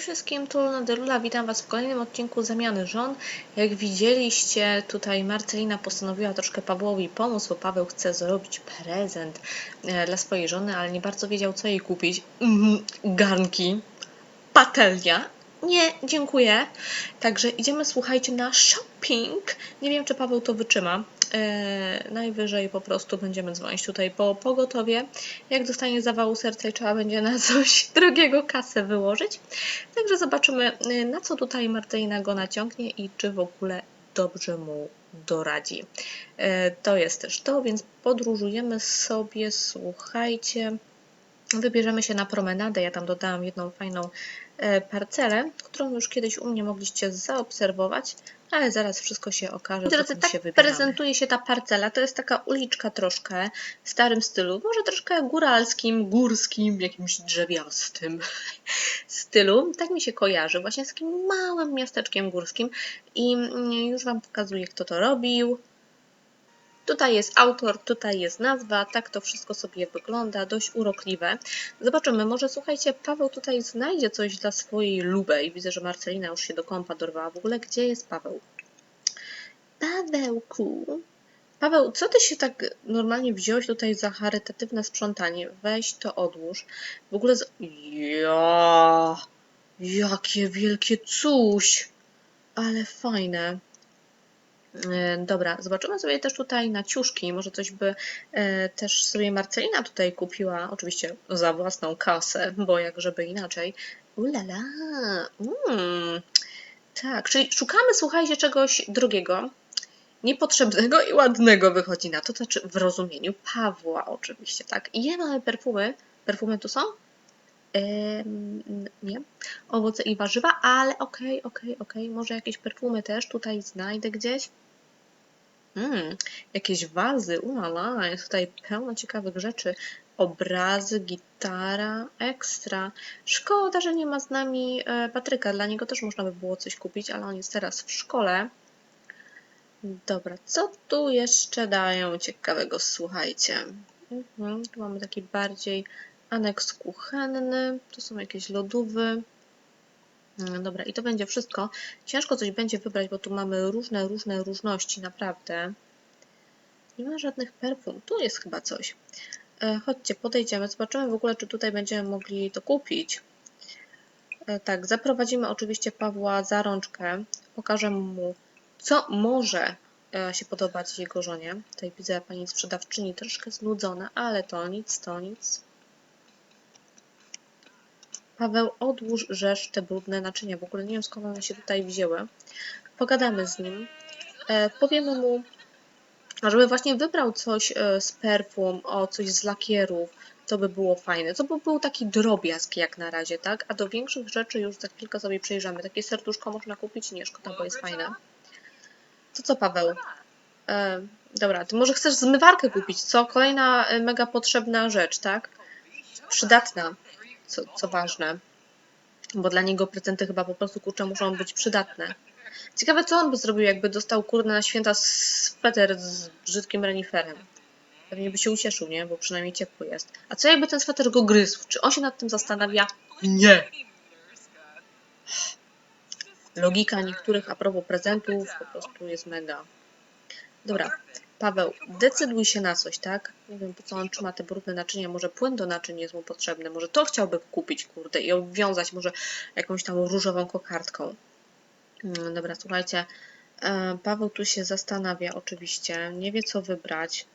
wszystkim, tu Nadelula, witam Was w kolejnym odcinku Zamiany Żon. Jak widzieliście, tutaj Marcelina postanowiła troszkę Pawłowi pomóc, bo Paweł chce zrobić prezent e, dla swojej żony, ale nie bardzo wiedział, co jej kupić. Mhm, garnki, patelnia. Nie, dziękuję. Także idziemy, słuchajcie, na shopping. Nie wiem, czy Paweł to wytrzyma. E, najwyżej po prostu będziemy dzwonić tutaj po pogotowie. Jak dostanie zawału serca i trzeba będzie na coś drogiego kasę wyłożyć. Także zobaczymy, y, na co tutaj Marcelina go naciągnie i czy w ogóle dobrze mu doradzi. E, To jest też to, więc podróżujemy sobie, słuchajcie. Wybierzemy się na promenadę. Ja tam dodałam jedną fajną e, parcelę, którą już kiedyś u mnie mogliście zaobserwować, ale zaraz wszystko się okaże. Drodzy, tak się prezentuje się ta parcela. To jest taka uliczka troszkę w starym stylu, może troszkę góralskim, górskim, jakimś drzewiastym stylu. Tak mi się kojarzy, właśnie z takim małym miasteczkiem górskim. I mm, już Wam pokazuję, kto to robił. Tutaj jest autor, tutaj jest nazwa, tak to wszystko sobie wygląda, dość urokliwe. Zobaczymy, może słuchajcie, Paweł tutaj znajdzie coś dla swojej lubej. Widzę, że Marcelina już się do kąpa dorwała. W ogóle gdzie jest Paweł? Pawełku, Paweł, co ty się tak normalnie wziąłeś tutaj za charytatywne sprzątanie? Weź to odłóż. W ogóle z... Ja, jakie wielkie coś! Ale fajne. E, Dobra, zobaczymy sobie też tutaj na ciuszki. Może coś by e, też sobie Marcelina tutaj kupiła, oczywiście za własną kasę, bo jak żeby inaczej. Ulala, mm. Tak, czyli szukamy, słuchajcie, czegoś drogiego, niepotrzebnego i ładnego wychodzi na to, to znaczy w rozumieniu Pawła oczywiście, tak. I je mamy perfumy. Perfumy tu są? Nie. Owoce i warzywa, ale okej, okej, okej. Może jakieś perfumy też tutaj znajdę gdzieś. Mm, jakieś wazy, ulala, jest tutaj pełno ciekawych rzeczy. Obrazy, gitara, ekstra. Szkoda, że nie ma z nami e, Patryka. Dla niego też można by było coś kupić, ale on jest teraz w szkole. Dobra, co tu jeszcze dają ciekawego? Słuchajcie. Mhm, tu mamy taki bardziej aneks kuchenny. Tu są jakieś lodówy. Mm, Dobra, i to będzie wszystko. Ciężko coś będzie wybrać, bo tu mamy różne, różne różności, naprawdę. Nie ma żadnych perfum. Tu jest chyba coś. E, Chodźcie, podejdziemy, zobaczymy w ogóle, czy tutaj będziemy mogli to kupić. E, Tak, zaprowadzimy oczywiście Pawła za rączkę. Pokażę mu, co może e, się podobać jego żonie. Tutaj widzę pani sprzedawczyni troszkę znudzona, ale to nic, to nic. Paweł, odłóż rzesz te brudne naczynia. W ogóle nie wiem skąd one się tutaj wzięły. Pogadamy z nim. E, powiemy mu, żeby właśnie wybrał coś e, z perfum, o coś z lakierów. To by było fajne. To by był taki drobiazg jak na razie, tak? A do większych rzeczy już za chwilkę sobie przejrzymy. Takie serduszko można kupić? Nie, szkoda, bo jest fajne. To co, Paweł? E, dobra, ty może chcesz zmywarkę kupić, co? Kolejna e, mega potrzebna rzecz, tak? Przydatna co, co ważne. Bo dla niego prezenty chyba po prostu kurczę muszą być przydatne. Ciekawe, co on by zrobił, jakby dostał kurde na święta sweter z brzydkim reniferem. Pewnie by się ucieszył, nie? Bo przynajmniej ciepły jest. A co jakby ten sweter go gryzł? Czy on się nad tym zastanawia? Nie. Logika niektórych a propos prezentów po prostu jest mega. Dobra, Paweł, decyduj się na coś, tak? Nie wiem, po co on trzyma te brudne naczynia. Może płyn do naczyń jest mu potrzebny. Może to chciałby kupić, kurde, i obwiązać może jakąś tam różową kokardką. Mm, Dobra, słuchajcie. e, Paweł tu się zastanawia oczywiście. Nie wie, co wybrać.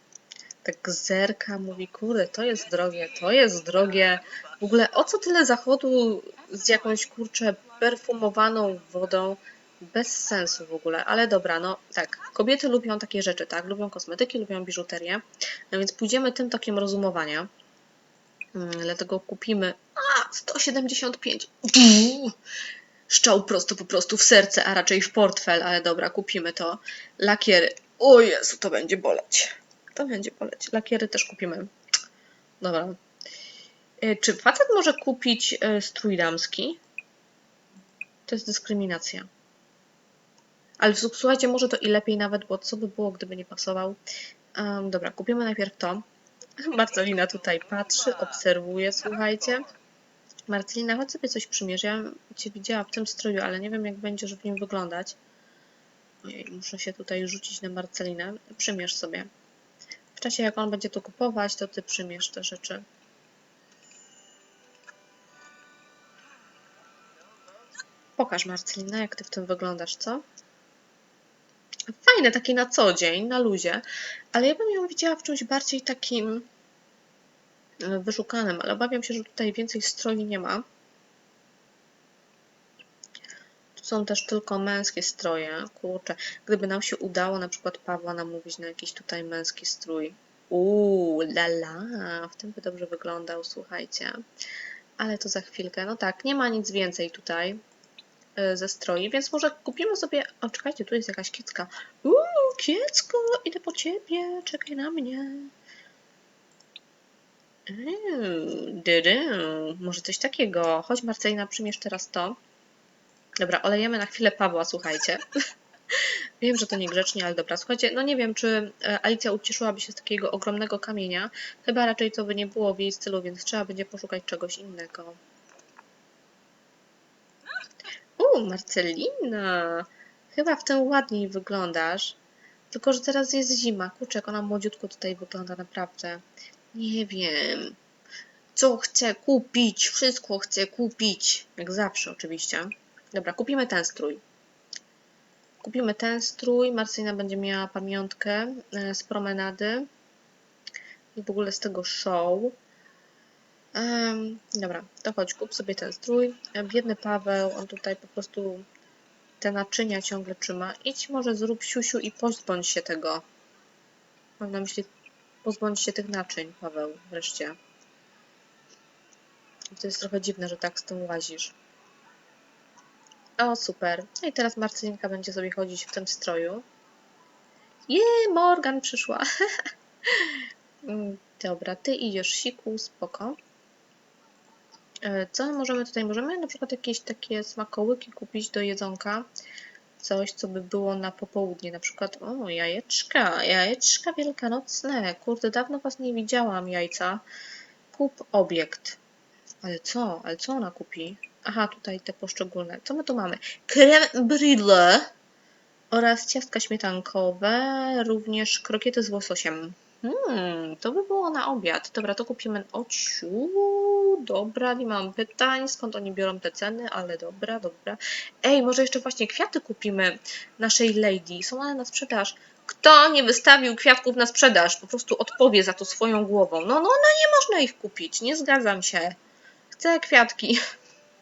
Tak zerka, mówi, kurde, to jest drogie, to jest drogie. W ogóle o co tyle zachodu z jakąś, kurczę, perfumowaną wodą? Bez sensu w ogóle, ale dobra, no tak, kobiety lubią takie rzeczy, tak? Lubią kosmetyki, lubią biżuterię, no więc pójdziemy tym tokiem rozumowania. Mm, Dlatego kupimy. A, 175. Uuu, Szczał prosto po prostu w serce, a raczej w portfel, ale dobra, kupimy to. Lakiery. O Jezu, to będzie boleć. To będzie boleć. Lakiery też kupimy. Dobra. E, Czy facet może kupić e, strój damski? To jest dyskryminacja. Ale słuchajcie, może to i lepiej nawet, bo co by było, gdyby nie pasował. Em, dobra, kupimy najpierw to. Marcelina tutaj patrzy, obserwuje, słuchajcie. Marcelina, chodź sobie coś przymierz. Ja Cię widziała w tym stroju, ale nie wiem, jak będziesz w nim wyglądać. Ojej, muszę się tutaj rzucić na Marcelinę. Przymierz sobie. W czasie, jak on będzie to kupować, to Ty przymierz te rzeczy. Pokaż Marcelina, jak Ty w tym wyglądasz, co? Fajne, takie na co dzień, na luzie, ale ja bym ją widziała w czymś bardziej takim e, wyszukanym, ale obawiam się, że tutaj więcej stroi nie ma. Tu są też tylko męskie stroje. Kurczę, gdyby nam się udało na przykład Pawła namówić na jakiś tutaj męski strój. Uuu, la la, w tym by dobrze wyglądał, słuchajcie. Ale to za chwilkę. No tak, nie ma nic więcej tutaj e, ze stroi, więc może kupimy sobie... O, czekajcie, tu jest jakaś kiecka. Uuu, kiecko, idę po ciebie, czekaj na mnie. Uuu, może coś takiego. Chodź Marcelina, przymierz teraz to. Dobra, olejemy na chwilę Pawła, słuchajcie. Wiem, że to niegrzecznie, ale dobra. Słuchajcie, no nie wiem, czy e, Alicja ucieszyłaby się z takiego ogromnego kamienia. Chyba raczej to by nie było w jej stylu, więc trzeba będzie poszukać czegoś innego. U, Marcelina! Chyba w tym ładniej wyglądasz. Tylko, że teraz jest zima. Kurczę, jak ona młodziutko tutaj wygląda, naprawdę. Nie wiem. Co chcę kupić? Wszystko chcę kupić. Jak zawsze, oczywiście. Dobra, kupimy ten strój. Kupimy ten strój. Marcelina będzie miała pamiątkę e, z promenady i w ogóle z tego show. Em, dobra, to chodź, kup sobie ten strój. E, Biedny Paweł, on tutaj po prostu te naczynia ciągle trzyma. Idź może zrób siusiu i pozbądź się tego. Mam na myśli, pozbądź się tych naczyń, Paweł, wreszcie. To jest trochę dziwne, że tak z tym łazisz. O, super. No i teraz Marcelinka będzie sobie chodzić w tym stroju. Je, Morgan przyszła. Mm, Dobra, ty idziesz siku, spoko. E, Co możemy tutaj? Możemy na przykład jakieś takie smakołyki kupić do jedzonka. Coś, co by było na popołudnie. Na przykład, o, jajeczka, jajeczka wielkanocne. Kurde, dawno was nie widziałam, jajca. Kup obiekt. Ale co? Ale co ona kupi? Aha, tutaj te poszczególne. Co my tu mamy? Creme brûlée oraz ciastka śmietankowe, również krokiety z łososiem. Hmm, to by było na obiad. Dobra, to kupimy. Ociu, dobra, nie mam pytań, skąd oni biorą te ceny, ale dobra, dobra. Ej, może jeszcze właśnie kwiaty kupimy naszej lady. Są one na sprzedaż. Kto nie wystawił kwiatków na sprzedaż, po prostu odpowie za to swoją głową. No, no, no, nie można ich kupić, nie zgadzam się. Chcę kwiatki.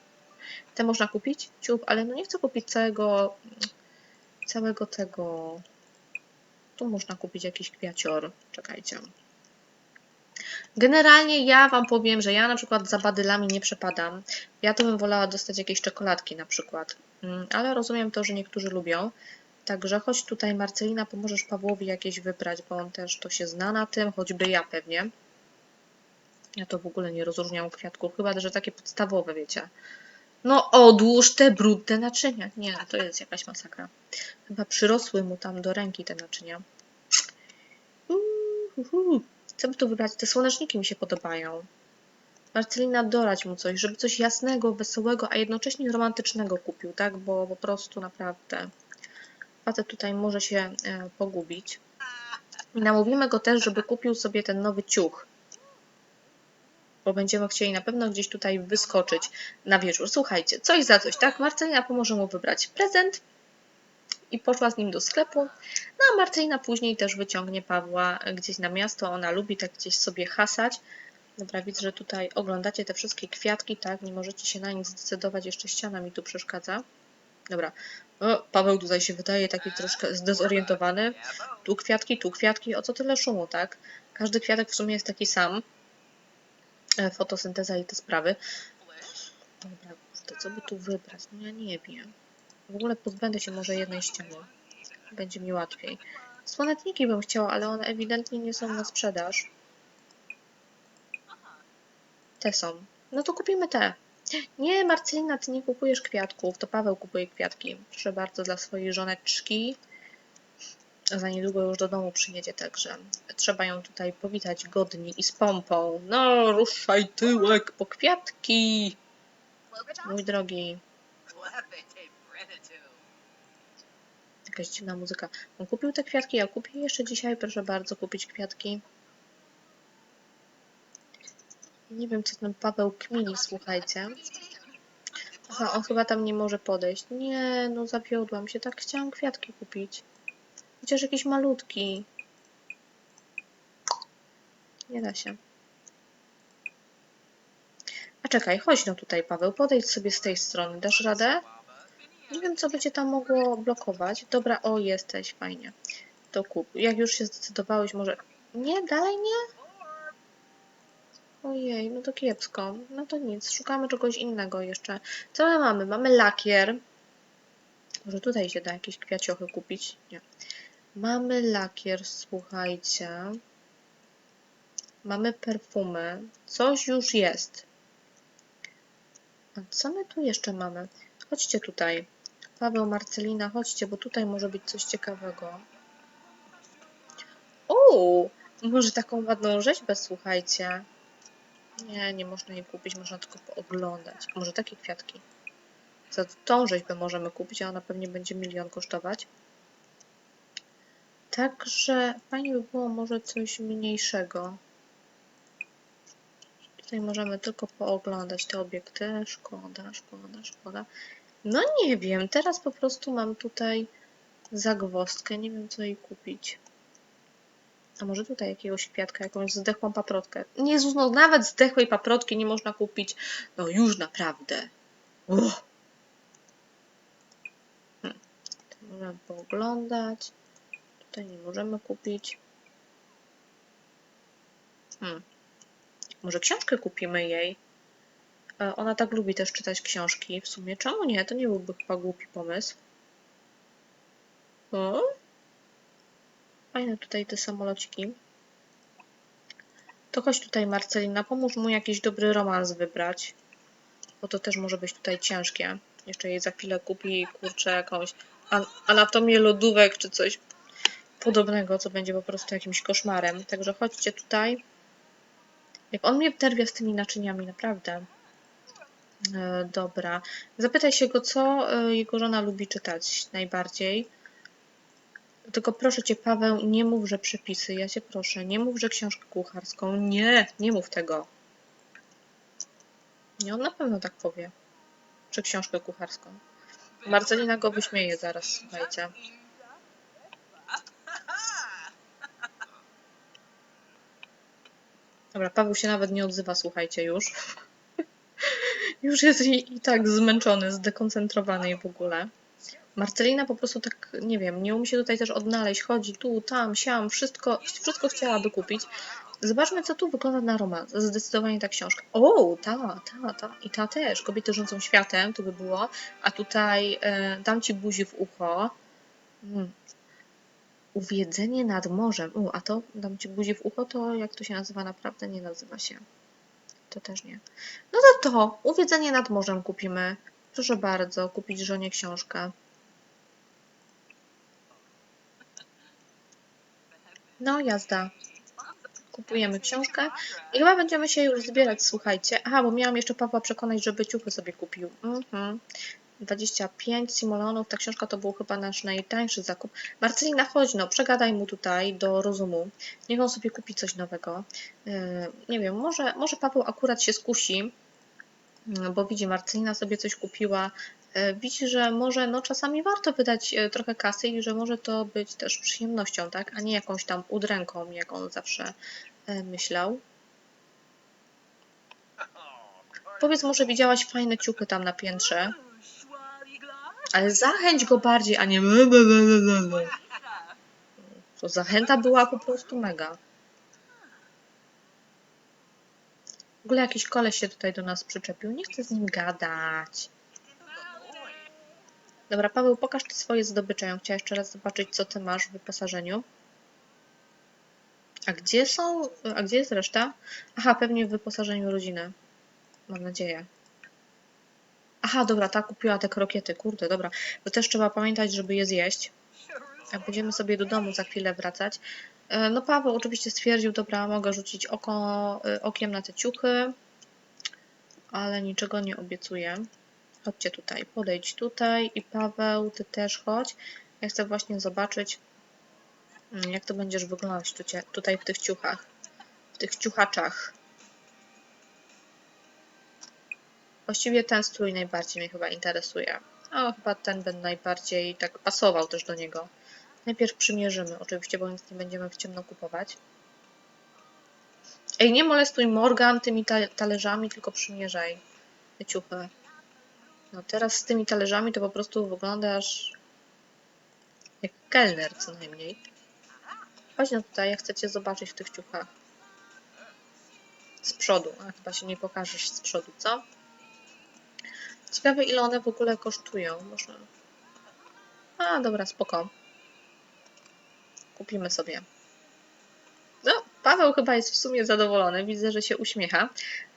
Te można kupić? Ciup, ale no nie chcę kupić całego, całego tego. Tu można kupić jakiś kwiacior. Czekajcie. Generalnie ja Wam powiem, że ja na przykład za badylami nie przepadam. Ja to bym wolała dostać jakieś czekoladki na przykład. Mm, Ale rozumiem to, że niektórzy lubią. Także chodź tutaj Marcelina, pomożesz Pawłowi jakieś wybrać, bo on też to się zna na tym, choćby ja pewnie. Ja to w ogóle nie rozróżniam kwiatków, chyba że takie podstawowe, wiecie. No odłóż te brudne naczynia. Nie, to jest jakaś masakra. Chyba przyrosły mu tam do ręki te naczynia. Uhuhu. Co by tu wybrać? Te słoneczniki mi się podobają. Marcelina dorać mu coś, żeby coś jasnego, wesołego, a jednocześnie romantycznego kupił, tak? Bo po prostu naprawdę facet tutaj może się e, pogubić. I namówimy go też, żeby kupił sobie ten nowy ciuch. Bo będziemy chcieli na pewno gdzieś tutaj wyskoczyć na wieczór. Słuchajcie, coś za coś, tak? Marcelina pomoże mu wybrać prezent i poszła z nim do sklepu. No a Marcelina później też wyciągnie Pawła gdzieś na miasto. Ona lubi tak gdzieś sobie hasać. Dobra, widzę, że tutaj oglądacie te wszystkie kwiatki, tak? Nie możecie się na nic zdecydować, jeszcze ściana mi tu przeszkadza. Dobra. O, Paweł tutaj się wydaje taki troszkę zdezorientowany. Tu kwiatki, tu kwiatki. O co tyle szumu, tak? Każdy kwiatek w sumie jest taki sam. E, Fotosynteza i te sprawy. Dobra, kurde, co by tu wybrać? No ja nie wiem. W ogóle pozbędę się może jednej ściany. Będzie mi łatwiej. Słoneczniki bym chciała, ale one ewidentnie nie są na sprzedaż. Te są. No to kupimy te. Nie, Marcelina, ty nie kupujesz kwiatków, to Paweł kupuje kwiatki. Proszę bardzo, dla swojej żoneczki. Za niedługo już do domu przyjedzie, także trzeba ją tutaj powitać godnie i z pompą. No, ruszaj tyłek po kwiatki. Mój drogi, jakaś dziwna muzyka. On kupił te kwiatki, ja kupię jeszcze dzisiaj, proszę bardzo, kupić kwiatki. Nie wiem, co ten Paweł kmini, słuchajcie. Aha, on chyba tam nie może podejść. Nie, no zawiodłam się, tak chciałam kwiatki kupić. Chociaż jakiś malutki. Nie da się. A czekaj, chodź no tutaj, Paweł, podejdź sobie z tej strony. Dasz radę? Nie wiem, co cię tam mogło blokować. Dobra, o, jesteś, fajnie. To kup. Jak już się zdecydowałeś, może... Nie, dalej nie? Ojej, no to kiepsko. No to nic, szukamy czegoś innego jeszcze. Co my mamy? Mamy lakier. Może tutaj się da jakieś kwiaciochy kupić? Nie. Mamy lakier, słuchajcie. Mamy perfumy. Coś już jest. A co my tu jeszcze mamy? Chodźcie tutaj. Paweł, Marcelina, chodźcie, bo tutaj może być coś ciekawego. O, może taką ładną rzeźbę, słuchajcie. Nie, nie można jej kupić, można tylko pooglądać. Może takie kwiatki? Za tą rzeźbę możemy kupić, a ona pewnie będzie milion kosztować. Także fajnie by było może coś mniejszego. Tutaj możemy tylko pooglądać te obiekty. Szkoda, szkoda, szkoda. No nie wiem, teraz po prostu mam tutaj zagwozdkę, nie wiem co jej kupić. A może tutaj jakiegoś kwiatka, jakąś zdechłą paprotkę. Jezus, no nawet zdechłej paprotki nie można kupić. No już naprawdę. Uff. Hmm. Możemy pooglądać. Tutaj nie możemy kupić. Hmm. Może książkę kupimy jej? E, Ona tak lubi też czytać książki. W sumie czemu nie? To nie byłby chyba głupi pomysł. O? Fajne tutaj te samolociki. To chodź tutaj Marcelina, pomóż mu jakiś dobry romans wybrać. Bo to też może być tutaj ciężkie. Jeszcze jej za chwilę kupi, kurczę, jakąś an- anatomię lodówek czy coś podobnego, co będzie po prostu jakimś koszmarem. Także chodźcie tutaj. Jak on mnie wderwia z tymi naczyniami, naprawdę. E, dobra. Zapytaj się go, co e, jego żona lubi czytać najbardziej. Tylko proszę cię, Paweł, nie mów, że przepisy. Ja cię proszę, nie mów, że książkę kucharską. Nie, nie mów tego. Nie, on na pewno tak powie. Że książkę kucharską. Marcelina go wyśmieje zaraz, słuchajcie. Dobra, Paweł się nawet nie odzywa, słuchajcie, już. już jest i, i tak zmęczony, zdekoncentrowany i w ogóle. Marcelina po prostu tak, nie wiem, nie umie się tutaj też odnaleźć. Chodzi tu, tam, siam, wszystko, wszystko chciałaby kupić. Zobaczmy, co tu wygląda na romans. Zdecydowanie ta książka. O, ta, ta, ta. I ta też. Kobiety rządzą światem, to by było. A tutaj e, dam ci buzi w ucho. Mm. Uwiedzenie nad morzem. U, a to dam ci buzi w ucho, to jak to się nazywa naprawdę? Nie nazywa się. To też nie. No to to. Uwiedzenie nad morzem kupimy. Proszę bardzo, kupić żonie książkę. No, jazda. Kupujemy książkę i chyba będziemy się już zbierać, słuchajcie. Aha, bo miałam jeszcze Pawła przekonać, żeby ciuchy sobie kupił. Mhm. 25 simoleonów, ta książka to był chyba nasz najtańszy zakup. Marcelina, chodź no, przegadaj mu tutaj do rozumu. Niech on sobie kupi coś nowego. Yy, nie wiem, może, może Paweł akurat się skusi, yy, bo widzi, Marcelina sobie coś kupiła. Yy, Widzi, że może no, czasami warto wydać trochę kasy i że może to być też przyjemnością, tak? A nie jakąś tam udręką, jak on zawsze myślał. Powiedz mu, że widziałaś fajne ciuchy tam na piętrze. Ale zachęć go bardziej, a nie. To zachęta była po prostu mega. W ogóle jakiś koleś się tutaj do nas przyczepił. Nie chcę z nim gadać. Dobra, Paweł, pokaż te swoje zdobycze. Ja chciała jeszcze raz zobaczyć, co ty masz w wyposażeniu. A gdzie są. A gdzie jest reszta? Aha, pewnie w wyposażeniu rodziny. Mam nadzieję. Aha, dobra, ta kupiła te krokiety. Kurde, dobra. To też trzeba pamiętać, żeby je zjeść. Jak będziemy sobie do domu za chwilę wracać. E, No Paweł oczywiście stwierdził, dobra, mogę rzucić oko, e, okiem na te ciuchy. ale niczego nie obiecuję. Chodźcie tutaj, podejdź tutaj i Paweł, ty też chodź. Ja chcę właśnie zobaczyć, mm, jak to będziesz wyglądać tutaj w tych ciuchach, w tych ciuchaczach. Właściwie ten strój najbardziej mnie chyba interesuje. O, chyba ten będę najbardziej tak pasował też do niego. Najpierw przymierzymy, oczywiście, bo nic nie będziemy w ciemno kupować. Ej, nie molestuj Morgan tymi ta talerzami, tylko przymierzaj te ciuchy. No teraz z tymi talerzami to po prostu wyglądasz jak kelner co najmniej. Chodź no tutaj, jak chcecie zobaczyć w tych ciuchach. Z przodu, a chyba się nie pokażesz z przodu, co? Ciekawe ile one w ogóle kosztują, może... A, dobra, spoko. Kupimy sobie. No, Paweł chyba jest w sumie zadowolony. Widzę, że się uśmiecha.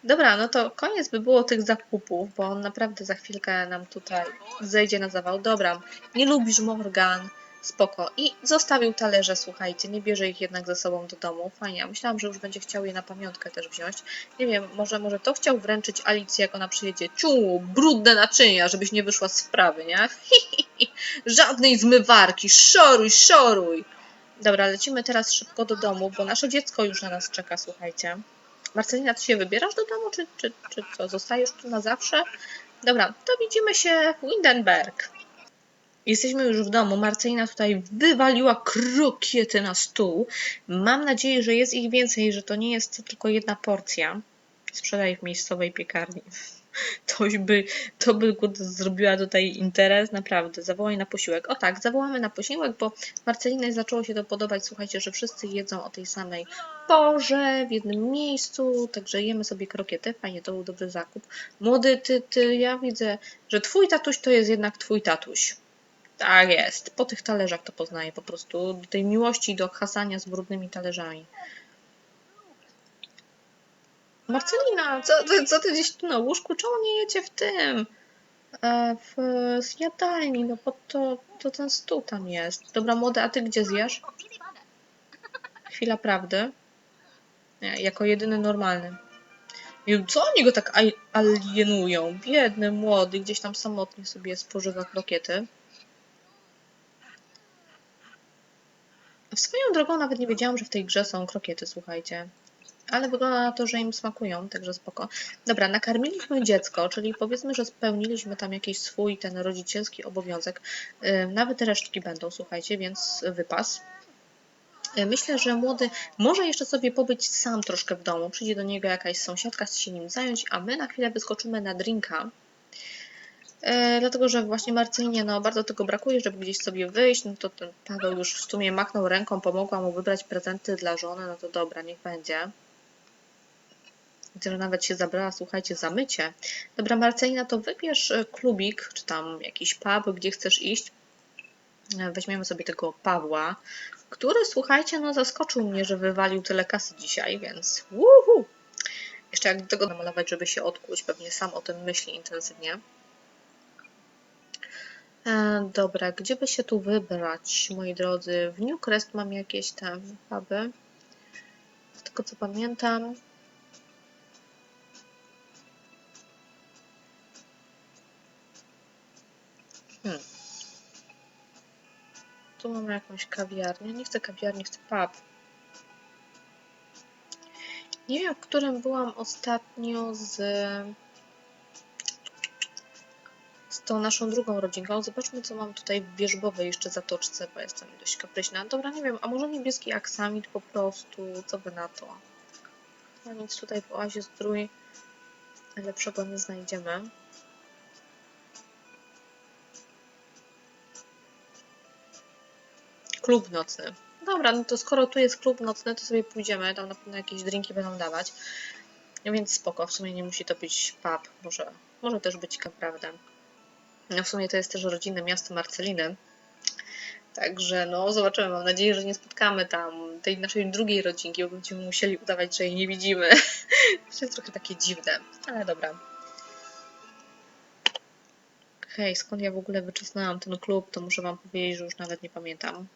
Dobra, no to koniec by było tych zakupów, bo on naprawdę za chwilkę nam tutaj zejdzie na zawał. Dobra, nie lubisz Morgan. Spoko. I zostawił talerze, słuchajcie, nie bierze ich jednak ze sobą do domu. Fajnie. Myślałam, że już będzie chciał je na pamiątkę też wziąć. Nie wiem, może, może to chciał wręczyć Alicji, jak ona przyjedzie. Ciu, brudne naczynia, żebyś nie wyszła z sprawy, nie? Żadnej zmywarki, szoruj, szoruj. Dobra, lecimy teraz szybko do domu, bo nasze dziecko już na nas czeka, słuchajcie. Marcelina, ty się wybierasz do domu, czy, czy, czy co? Zostajesz tu na zawsze? Dobra, to widzimy się w Windenberg. Jesteśmy już w domu. Marcelina tutaj wywaliła krokiety na stół. Mam nadzieję, że jest ich więcej, że to nie jest tylko jedna porcja. Sprzedaj w miejscowej piekarni. Toś by, to by zrobiła tutaj interes, naprawdę. Zawołaj na posiłek. O tak, zawołamy na posiłek, bo Marcelinie zaczęło się to podobać. Słuchajcie, że wszyscy jedzą o tej samej porze, w jednym miejscu, także jemy sobie krokiety. Fajnie, to był dobry zakup. Młody, ty, ty, ja widzę, że twój tatuś to jest jednak twój tatuś. Tak jest. Po tych talerzach to poznaję po prostu. Do tej miłości do hasania z brudnymi talerzami. Marcelina, co, co ty gdzieś tu na łóżku? Czemu nie jecie w tym? E, w zjadalni, no bo to, to ten stół tam jest. Dobra, młody, a ty gdzie zjesz? Chwila prawdy. Nie, jako jedyny normalny. I Co oni go tak alienują? Biedny, młody, gdzieś tam samotnie sobie spożywa krokiety. Swoją drogą nawet nie wiedziałam, że w tej grze są krokiety, słuchajcie. Ale wygląda na to, że im smakują, także spoko. Dobra, nakarmiliśmy dziecko, czyli powiedzmy, że spełniliśmy tam jakiś swój ten rodzicielski obowiązek. Nawet resztki będą, słuchajcie, więc wypas. Myślę, że młody może jeszcze sobie pobyć sam troszkę w domu. Przyjdzie do niego jakaś sąsiadka, chce się nim zająć, a my na chwilę wyskoczymy na drinka. E, dlatego, że właśnie Marcelinie no, bardzo tego brakuje, żeby gdzieś sobie wyjść, no to ten Paweł już w sumie machnął ręką, pomogła mu wybrać prezenty dla żony, no to dobra, niech będzie. Widzę, że nawet się zabrała, słuchajcie, za mycie. Dobra, Marcelina, to wybierz e, klubik, czy tam jakiś pub, gdzie chcesz iść. E, Weźmiemy sobie tego Pawła, który, słuchajcie, no zaskoczył mnie, że wywalił tyle kasy dzisiaj, więc uhu. Jeszcze jak do tego namalować, żeby się odkuć, pewnie sam o tym myśli intensywnie. E, dobra, gdzie by się tu wybrać, moi drodzy? W Newcrest mam jakieś tam puby. Z tego co pamiętam. Hmm. Tu mamy jakąś kawiarnię. Nie chcę kawiarni, chcę pub. Nie wiem, w którym byłam ostatnio z z tą naszą drugą rodzinką. Zobaczmy, co mam tutaj w wierzbowej jeszcze zatoczce, bo jestem dość kapryśna. Dobra, nie wiem, a może niebieski aksamit po prostu, co by na to? No nic tutaj w oazie zdrój lepszego nie znajdziemy. Klub nocny. Dobra, no to skoro tu jest klub nocny, to sobie pójdziemy, tam na pewno jakieś drinki będą dawać. No więc spoko, w sumie nie musi to być pub, może, może też być naprawdę. No w sumie to jest też rodzinne miasto Marceliny. Także no zobaczymy. Mam nadzieję, że nie spotkamy tam tej naszej drugiej rodzinki, bo będziemy musieli udawać, że jej nie widzimy. to jest trochę takie dziwne, ale dobra. Hej, skąd ja w ogóle wyczesnęłam ten klub, to muszę wam powiedzieć, że już nawet nie pamiętam.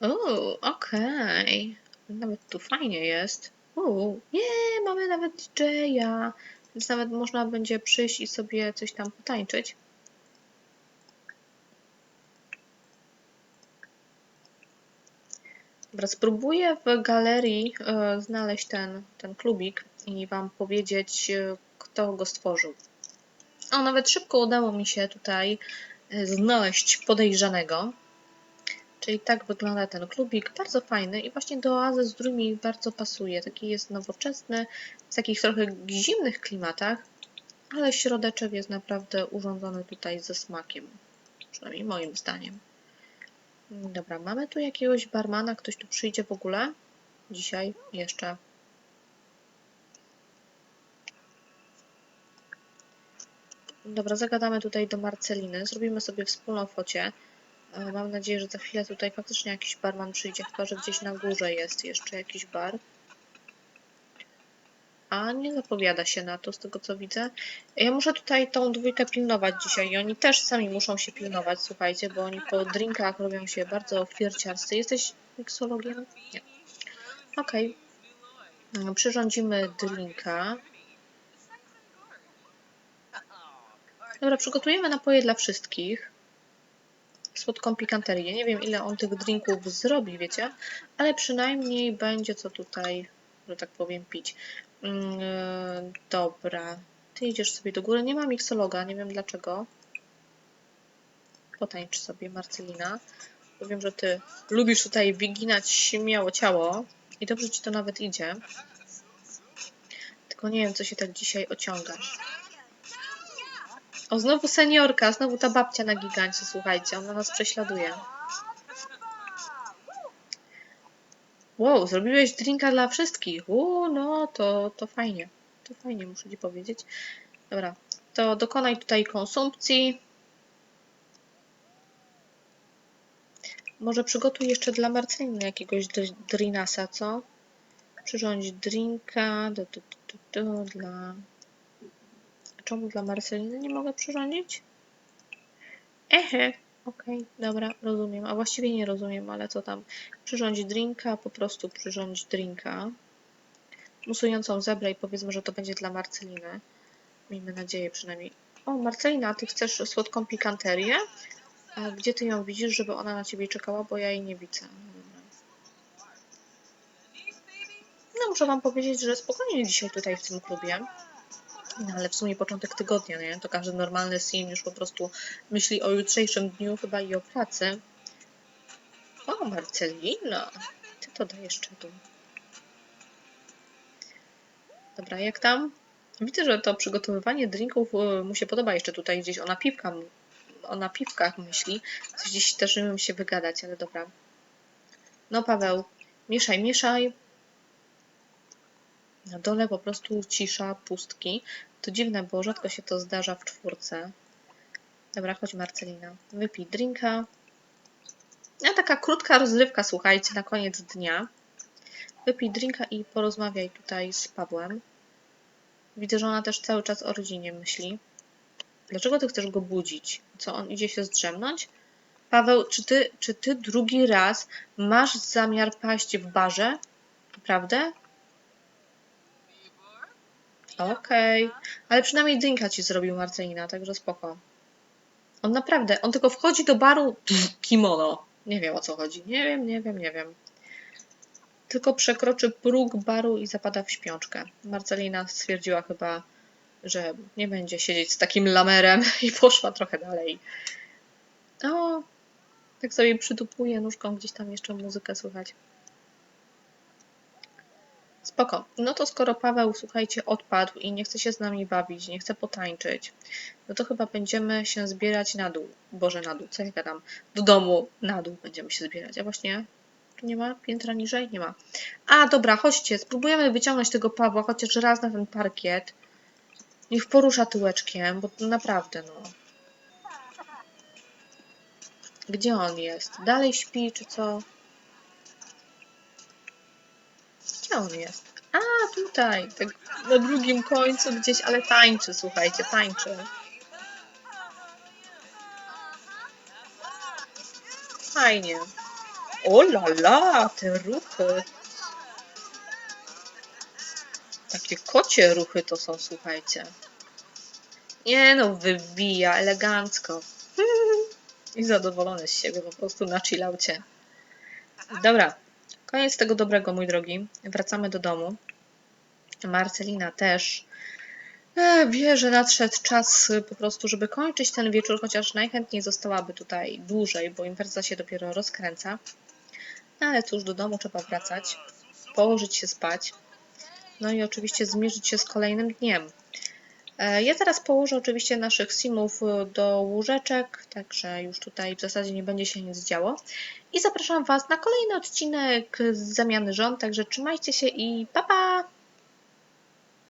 O, okej. Nawet tu fajnie jest. Uuu, nie, mamy nawet DJ-a, więc nawet można będzie przyjść i sobie coś tam potańczyć. Dobra, spróbuję w galerii e, znaleźć ten, ten klubik i Wam powiedzieć, e, kto go stworzył. O, nawet szybko udało mi się tutaj e, znaleźć podejrzanego. Czyli tak wygląda ten klubik, bardzo fajny i właśnie do oazy z drugimi bardzo pasuje. Taki jest nowoczesny, w takich trochę zimnych klimatach, ale środeczek jest naprawdę urządzony tutaj ze smakiem. Przynajmniej moim zdaniem. Dobra, mamy tu jakiegoś barmana, ktoś tu przyjdzie w ogóle? Dzisiaj jeszcze. Dobra, zagadamy tutaj do Marceliny, zrobimy sobie wspólną focie. E, Mam nadzieję, że za chwilę tutaj faktycznie jakiś barman przyjdzie, chyba że gdzieś na górze jest jeszcze jakiś bar. A nie zapowiada się na to, z tego co widzę. Ja muszę tutaj tą dwójkę pilnować dzisiaj i oni też sami muszą się pilnować, słuchajcie, bo oni po drinkach robią się bardzo fierciarscy. Jesteś miksologiem? Nie. Okej. Mm, Przyrządzimy drinka. Dobra, przygotujemy napoje dla wszystkich. Słodką pikanterię. Nie wiem, ile on tych drinków zrobi, wiecie, ale przynajmniej będzie co tutaj, że tak powiem, pić. E, dobra. Ty idziesz sobie do góry. Nie ma miksologa, nie wiem dlaczego. Potańcz sobie, Marcelina. Bo wiem, że ty lubisz tutaj wyginać śmiało ciało i dobrze ci to nawet idzie. Tylko nie wiem, co się tak dzisiaj ociągasz. O, znowu seniorka, znowu ta babcia na gigancie, słuchajcie, ona nas prześladuje. Wow, zrobiłeś drinka dla wszystkich. Uuu, no to, to fajnie. To fajnie, muszę ci powiedzieć. Dobra, to dokonaj tutaj konsumpcji. Może przygotuj jeszcze dla Marceliny jakiegoś dr- drinasa, co? Przyrządź drinka du, du, du, du, du, dla... Czemu dla Marceliny nie mogę przyrządzić? Ehe, okej, dobra, rozumiem. A właściwie nie rozumiem, ale co tam? Przyrządź drinka, po prostu przyrządź drinka. Musującą zebrę i powiedzmy, że to będzie dla Marceliny. Miejmy nadzieję przynajmniej. O, Marcelina, ty chcesz słodką pikanterię? A gdzie ty ją widzisz, żeby ona na ciebie czekała, bo ja jej nie widzę. No, muszę wam powiedzieć, że spokojnie dzisiaj tutaj w tym klubie. No, ale w sumie początek tygodnia, nie? To każdy normalny sim już po prostu myśli o jutrzejszym dniu chyba i o pracy. O, Marcelina, ty to dajesz czadu. Dobra, jak tam? Widzę, że to przygotowywanie drinków e, mu się podoba jeszcze tutaj gdzieś o napiwkach, o napiwkach myśli. Coś gdzieś też bym się wygadać, ale dobra. No Paweł, mieszaj, mieszaj. Na dole po prostu cisza, pustki. To dziwne, bo rzadko się to zdarza w czwórce. Dobra, chodź Marcelina. Wypij drinka. A taka krótka rozrywka, słuchajcie, na koniec dnia. Wypij drinka i porozmawiaj tutaj z Pawłem. Widzę, że ona też cały czas o rodzinie myśli. Dlaczego ty chcesz go budzić? Co, on idzie się zdrzemnąć? Paweł, czy ty, czy ty drugi raz masz zamiar paść w barze? Naprawdę? Okej, ale przynajmniej drinka ci zrobił Marcelina, także spoko. On naprawdę, on tylko wchodzi do baru, pff, kimono. Nie wiem o co chodzi. Nie wiem, nie wiem, nie wiem. Tylko przekroczy próg baru i zapada w śpiączkę. Marcelina stwierdziła chyba, że nie będzie siedzieć z takim lamerem i poszła trochę dalej. O, tak sobie przytupuje nóżką, gdzieś tam jeszcze muzykę słychać. Spoko. No to skoro Paweł, słuchajcie, odpadł i nie chce się z nami bawić, nie chce potańczyć, no to chyba będziemy się zbierać na dół. Boże, na dół, co ja gadam? Do domu na dół będziemy się zbierać. A właśnie, tu nie ma piętra niżej? Nie ma. A, dobra, chodźcie, spróbujemy wyciągnąć tego Pawła chociaż raz na ten parkiet. Niech porusza tyłeczkiem, bo naprawdę, no. Gdzie on jest? Dalej śpi, czy co? On jest? A, tutaj, tak na drugim końcu gdzieś, ale tańczy, słuchajcie, tańczy. Fajnie. O la la, te ruchy. Takie kocie ruchy to są, słuchajcie. Nie no, wybija elegancko. I zadowolony z siebie, po prostu na chillaucie. Dobra, koniec tego dobrego, mój drogi. Wracamy do domu. Marcelina też e, wie, że nadszedł czas y, po prostu, żeby kończyć ten wieczór, chociaż najchętniej zostałaby tutaj dłużej, bo impreza się dopiero rozkręca. No ale cóż, do domu trzeba wracać, położyć się spać, no i oczywiście zmierzyć się z kolejnym dniem. E, Ja teraz położę oczywiście naszych simów y, do łóżeczek, także już tutaj w zasadzie nie będzie się nic działo. I zapraszam Was na kolejny odcinek z zamiany żon, także trzymajcie się i pa pa!